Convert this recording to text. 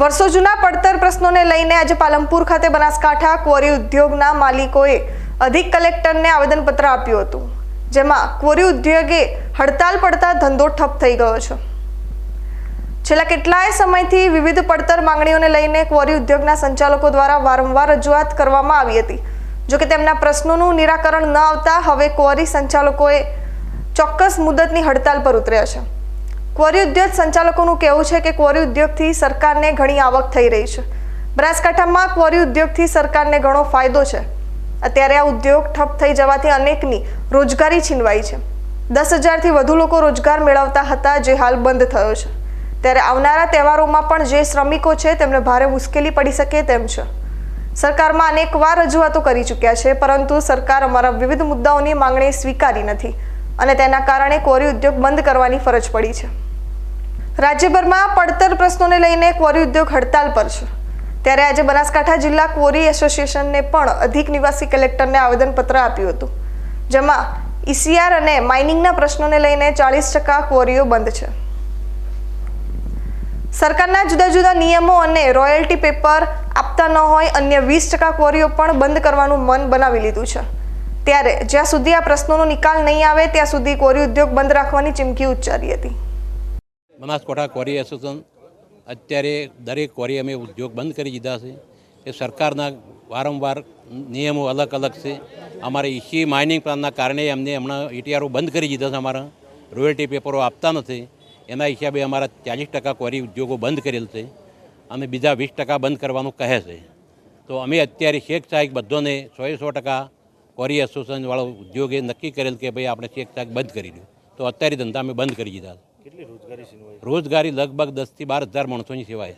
વર્ષો જૂના પડતર પ્રશ્નોને લઈને આજે પાલનપુર ખાતે બનાસકાંઠા ક્વોરી ઉદ્યોગના માલિકોએ અધિક કલેક્ટરને આવેદનપત્ર આપ્યું હતું, જેમાં ક્વોરી ઉદ્યોગે હડતાલ પડતા ધંધો ઠપ થઈ ગયો છે. છેલ્લા કેટલાય સમયથી વિવિધ પડતર માંગણીઓને લઈને ક્વોરી ઉદ્યોગના સંચાલકો દ્વારા વારંવાર રજૂઆત કરવામાં આવી હતી. જોકે તેમના પ્રશ્નોનું નિરાકરણ ન આવતા હવે ક્વોરી સંચાલકોએ ચોક્કસ મુદતની હડતાલ પર ઉતર્યા છે. ક્વોરી ઉદ્યોગ સંચાલકોનું કહેવું છે કે ક્વોરી ઉદ્યોગથી સરકારને ઘણી આવક થઈ રહી છે. બનાસકાંઠામાં ક્વોરી ઉદ્યોગથી સરકારને ઘણો ફાયદો છે. અત્યારે આ ઉદ્યોગ ઠપ થઈ જવાથી અનેકની રોજગારી છીનવાઈ છે. દસ હજારથી વધુ લોકો રોજગાર મેળવતા હતા જે હાલ બંધ થયો છે. ત્યારે આવનારા તહેવારોમાં પણ જે શ્રમિકો છે તેમને ભારે મુશ્કેલી પડી શકે તેમ છે. સરકારમાં અનેકવાર રજૂઆતો કરી ચૂક્યા છે, પરંતુ સરકાર અમારા વિવિધ મુદ્દાઓની માંગણી સ્વીકારી નથી અને તેના કારણે કોરી ઉદ્યોગ બંધ કરવાની ફરજ પડી છે. રાજ્યભરમાં પડતર પ્રશ્નોને લઈને ક્વોરી ઉદ્યોગ હડતાલ પર છે. ત્યારે આજે બનાસકાંઠા જિલ્લા ક્વોરી એસોસિએશનને પણ અધિક નિવાસી કલેક્ટરને આવેદનપત્ર આપ્યું હતું. જેમાં ઈસીઆર અને માઇનિંગના પ્રશ્નોને લઈને ચાળીસ ટકા ક્વોરીઓ બંધ છે. સરકારના જુદા જુદા નિયમો અને રોયલ્ટી પેપર આપતા ન હોય અન્ય વીસ ટકા ક્વોરીઓ પણ બંધ કરવાનું મન બનાવી લીધું છે. ત્યારે જ્યાં સુધી આ પ્રશ્નોનો નિકાલ નહીં આવે, ત્યાં સુધી કોરી ઉદ્યોગ બંધ રાખવાની ચીમકી ઉચ્ચારી હતી. બનાસકાંઠા ક્વોરી એસોસિએશન, અત્યારે દરેક ક્વોરી અમે ઉદ્યોગ બંધ કરી દીધા છે. એ સરકારના વારંવાર નિયમો અલગ અલગ છે. અમારે ઈસી માઇનિંગ પ્લાનના કારણે અમને હમણાં ઈટીઆરઓ બંધ કરી દીધા છે અમારા. રોયલ્ટી પેપરો આપતા નથી. એના હિસાબે અમારા ચાલીસ ટકા ક્વોરી ઉદ્યોગો બંધ કરેલ છે અને બીજા વીસ ટકા બંધ કરવાનું કહે છે. તો અમે અત્યારે શેખ સાહેબ બધોને સોએ સો ટકા ક્વોરી એસોસિએશનવાળો ઉદ્યોગે નક્કી કરેલ કે ભાઈ આપણે શેખ સાહેબ બંધ કરી દઉં તો અત્યારે ધંધા અમે બંધ કરી દીધા છે. રોજગારી લગભગ દસથી બાર હજાર માણસોની સેવાય